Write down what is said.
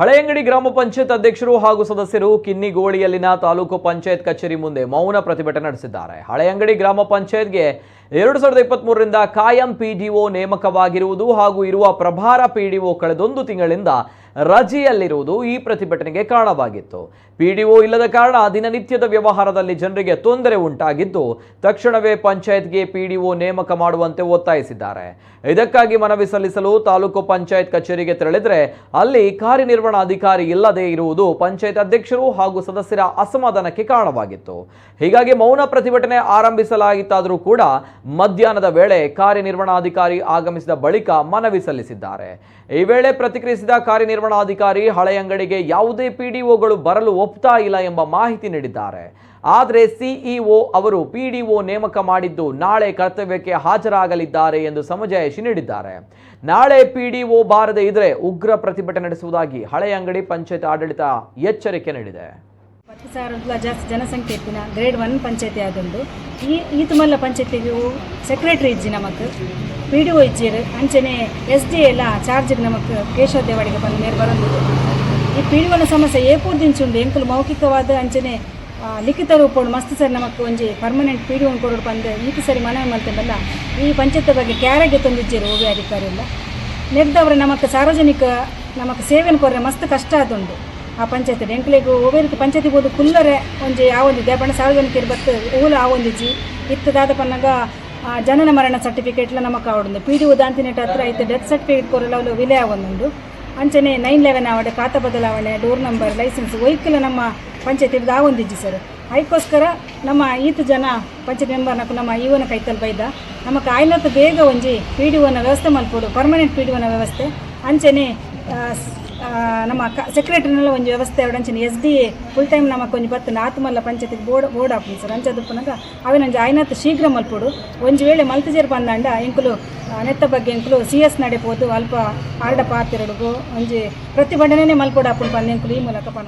ಹಳೆಯಂಗಡಿ ಗ್ರಾಮ ಪಂಚಾಯತ್ ಅಧ್ಯಕ್ಷರು ಹಾಗೂ ಸದಸ್ಯರು ಕಿನ್ನಿಗೋಳಿಯಲ್ಲಿನ ತಾಲೂಕು ಪಂಚಾಯತ್ ಕಚೇರಿ ಮುಂದೆ ಮೌನ ಪ್ರತಿಭಟನೆ ನಡೆಸಿದ್ದಾರೆ. ಹಳೆಯಂಗಡಿ ಗ್ರಾಮ ಪಂಚಾಯತ್ಗೆ ಎರಡು ಸಾವಿರದ ಇಪ್ಪತ್ಮೂರರಿಂದ ಕಾಯಂ ಪಿಡಿಒ ನೇಮಕವಾಗಿರುವುದು ಹಾಗೂ ಇರುವ ಪ್ರಭಾರ ಪಿಡಿಒ ಕಳೆದೊಂದು ತಿಂಗಳಿಂದ ರಜೆಯಲ್ಲಿರುವುದು ಈ ಪ್ರತಿಭಟನೆಗೆ ಕಾರಣವಾಗಿತ್ತು. ಪಿಡಿಒ ಇಲ್ಲದ ಕಾರಣ ದಿನನಿತ್ಯದ ವ್ಯವಹಾರದಲ್ಲಿ ಜನರಿಗೆ ತೊಂದರೆ ಉಂಟಾಗಿದ್ದು, ತಕ್ಷಣವೇ ಪಂಚಾಯತ್ಗೆ ಪಿಡಿಒ ನೇಮಕ ಮಾಡುವಂತೆ ಒತ್ತಾಯಿಸಿದ್ದಾರೆ. ಇದಕ್ಕಾಗಿ ಮನವಿ ಸಲ್ಲಿಸಲು ತಾಲೂಕು ಪಂಚಾಯತ್ ಕಚೇರಿಗೆ ತೆರಳಿದರೆ ಅಲ್ಲಿ ಕಾರ್ಯನಿರ್ವಹಣಾಧಿಕಾರಿ ಇಲ್ಲದೆ ಇರುವುದು ಪಂಚಾಯತ್ ಅಧ್ಯಕ್ಷರು ಹಾಗೂ ಸದಸ್ಯರ ಅಸಮಾಧಾನಕ್ಕೆ ಕಾರಣವಾಗಿತ್ತು. ಹೀಗಾಗಿ ಮೌನ ಪ್ರತಿಭಟನೆ ಆರಂಭಿಸಲಾಗಿತ್ತಾದರೂ ಕೂಡ ಮಧ್ಯಾಹ್ನದ ವೇಳೆ ಕಾರ್ಯನಿರ್ವಹಣಾಧಿಕಾರಿ ಆಗಮಿಸಿದ ಬಳಿಕ ಮನವಿ ಸಲ್ಲಿಸಿದ್ದಾರೆ. ಈ ವೇಳೆ ಪ್ರತಿಕ್ರಿಯಿಸಿದ ಕಾರ್ಯನಿರ್ವಹಣಾಧಿಕಾರಿ ಹಳೆಯಂಗಡಿಗೆ ಯಾವುದೇ ಪಿಡಿಒಗಳು ಬರಲು ಒಪ್ತಾ ಇಲ್ಲ ಎಂಬ ಮಾಹಿತಿ ನೀಡಿದ್ದಾರೆ. ಆದರೆ ಸಿಇಒ ಅವರು ಪಿಡಿಒ ನೇಮಕ ಮಾಡಿದ್ದು ನಾಳೆ ಕರ್ತವ್ಯಕ್ಕೆ ಹಾಜರಾಗಲಿದ್ದಾರೆ ಎಂದು ಸಮಜಾಯಿಷಿ ನೀಡಿದ್ದಾರೆ. ನಾಳೆ ಪಿಡಿಒ ಬಾರದೇ ಇದ್ರೆ ಉಗ್ರ ಪ್ರತಿಭಟನೆ ನಡೆಸುವುದಾಗಿ ಹಳೆಯಂಗಡಿ ಪಂಚಾಯತ್ ಆಡಳಿತ ಎಚ್ಚರಿಕೆ ನೀಡಿದೆ. ಪತ್ತು ಸಾವಿರ ಜಾಸ್ತಿ ಜನಸಂಖ್ಯೆ ಇತ್ತಿನ ಗ್ರೇಡ್ ಒನ್ ಪಂಚಾಯತಿ ಆದೊಂದು ಈ ಈತುಮಲ್ಲ ಪಂಚಾಯತಿಗೆ ಸೆಕ್ರೆಟರಿ ಇಜ್ಜಿ ನಮಕ್ ಪಿ ಡಿ ಒ ಇಜ್ಜಿ ಅಂಚನೆ ಎಸ್ ಡಿ ಎಲ್ಲ ಚಾರ್ಜಿಗೆ ನಮಕ್ ಕೇಶವ ದೇವಾಡಿಗೆ ಬಂದ ಮೇಲೆ ಬರೋದು. ಈ ಪಿ ಡಿ ಒನ ಸಮಸ್ಯೆ ಏಪೂರ್ದಿಂಚುಂಡು ಎಂಕಲು ಮೌಖಿಕವಾದ ಅಂಚನೆ ಲಿಖಿತ ರೂಪಗಳು ಮಸ್ತ್ ಸರಿ ನಮಗೆ ಒಂಜಿ ಪರ್ಮನೆಂಟ್ ಪಿ ಡಿ ಒನ್ ಕೊಡೋರು ಬಂದು ಈತು ಸರಿ ಮನವಿ ಮಾಡ್ತೇವಲ್ಲ ಈ ಪಂಚಾಯತ್ ಬಗ್ಗೆ ಕ್ಯಾರಾಗೆ ತಂದಿಜ್ಜೇರು ಓ ಅಧಿಕಾರಿ ಎಲ್ಲ ನೆಗ್ದವ್ರೆ ನಮಗೆ ಸಾರ್ವಜನಿಕ ನಮಗೆ ಸೇವೆನ ಕೊರೆ ಮಸ್ತ್ ಕಷ್ಟ ಆದುಂಡು ಆ ಪಂಚಾಯತ್ ಎಂಕ್ಲೆಗ್ ರೀತಿ ಪಂಚಾಯತಿ ಬೋದು ಕುಲ್ಲರೆ ಒಂಜಿ ಯಾವೊಂದು ದೇಪಣ್ಣ ಸಾರ್ವಜನಿಕರು ಬತ್ತು ಊಲ ಆ ಒಂದಿಜ್ಜಿ ಇತ್ತು ದಾದ ಪನ್ನಗ ಜನನ ಮರಣ ಸರ್ಟಿಫಿಕೇಟ್ಲ ನಮಕ್ ಆವಡುಂದು ಪಿ ಡಿ ಉದಾಂತಿನೆಟ್ ಹತ್ರ ಇತ್ತು ಡೆತ್ ಸರ್ಟಿಫಿಕೇಟ್ ಕೊರಲ್ಲ ಅವಳು ವಿಲೆ ಆವೊಂದುಂಡು ಅಂಚನೆ ನೈನ್ ಲೆವೆನ್ ಆವಡೆ, ಖಾತಾ ಬದಲಾವಣೆ ಡೋರ್ ನಂಬರ್ ಲೈಸೆನ್ಸ್ ವೈಕಲ್ ನಮ್ಮ ಪಂಚಾಯತಿ ಆ ಒಂದಿಜ್ಜಿ ಸರ್. ಅದಕ್ಕೋಸ್ಕರ ನಮ್ಮ ಈತ ಜನ ಪಂಚಾಯತ್ ಮೆಂಬರ್ ನಕ್ಕು ನಮ್ಮ ಇವನ ಕೈತಲ್ ಬೈದ. ನಮ್ಮ ಆಯ್ನತ್ತು ಬೇಗ ಒಂಜಿ ಪಿ ಡಿ ಒನ ವ್ಯವಸ್ಥೆ ಮಲ್ಪೋಡು. ಪರ್ಮನೆಂಟ್ ಪಿ ಡಿ ಒನ ವ್ಯವಸ್ಥೆ. ಅಂಚನೆ ನಮ್ಮ ಕ ಸೆಕ್ರೆಟರಿನೆಲ್ಲ ಒಂದು ವ್ಯವಸ್ಥೆ ಅವಡಂಚಿನ ಎಸ್ ಡಿ ಫುಲ್ ಟೈಮ್ ನಮ್ಮ ಒಂಜಿ ಬತ್ತು ನಾತು ಮಲ್ಲ ಪಂಚಾಯತಿಗೆ ಬೋರ್ಡ್ ಬೋರ್ಡ್ ಆಫೀಸರ್ ಸರ್. ಅಂಚದುಪ್ಪನಾಗ ಅವೇನಂಜಿ ಆಯ್ನತ್ತು ಶೀಘ್ರ ಮಲ್ಪಡು. ಒಂಜಿ ವೇಳೆ ಮಲ್ತಜೇರ್ ಬಂದಾಂಡ ಇಂಕುಲು ನೆತ್ತ ಬಗ್ಗೆ ಇಂಕುಲು ಸಿ ಎಸ್ ನಡೆಪೋದು, ಅಲ್ಪ ಆರ್ಡ ಪಾತಿರಡುಗು ಒಂಜಿ ಪ್ರತಿಭಟನೆ ಮಲ್ಪೋಡು ಹಾಪುಂಡು ಬಂದ ಇಂಕುಲು ಈ ಮೂಲಕ ಪಣ